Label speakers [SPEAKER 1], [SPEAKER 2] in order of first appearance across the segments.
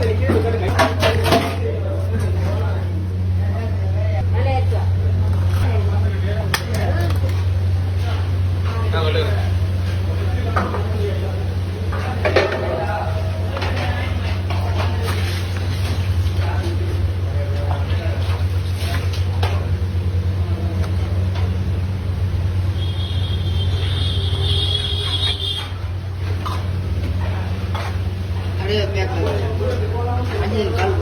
[SPEAKER 1] तरीके से del calvo.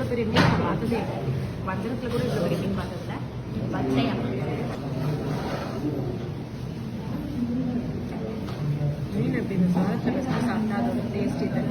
[SPEAKER 1] இவ்வளோ பெரிய மீன் நான் பார்த்ததே வஞ்சரத்தில் கூட இவ்வளோ பெரிய மீன் பார்த்ததில்ல. வச்சையா மீன் எப்படி இந்த சாதத்தை சாப்பிட்டா அதோட டேஸ்ட் இது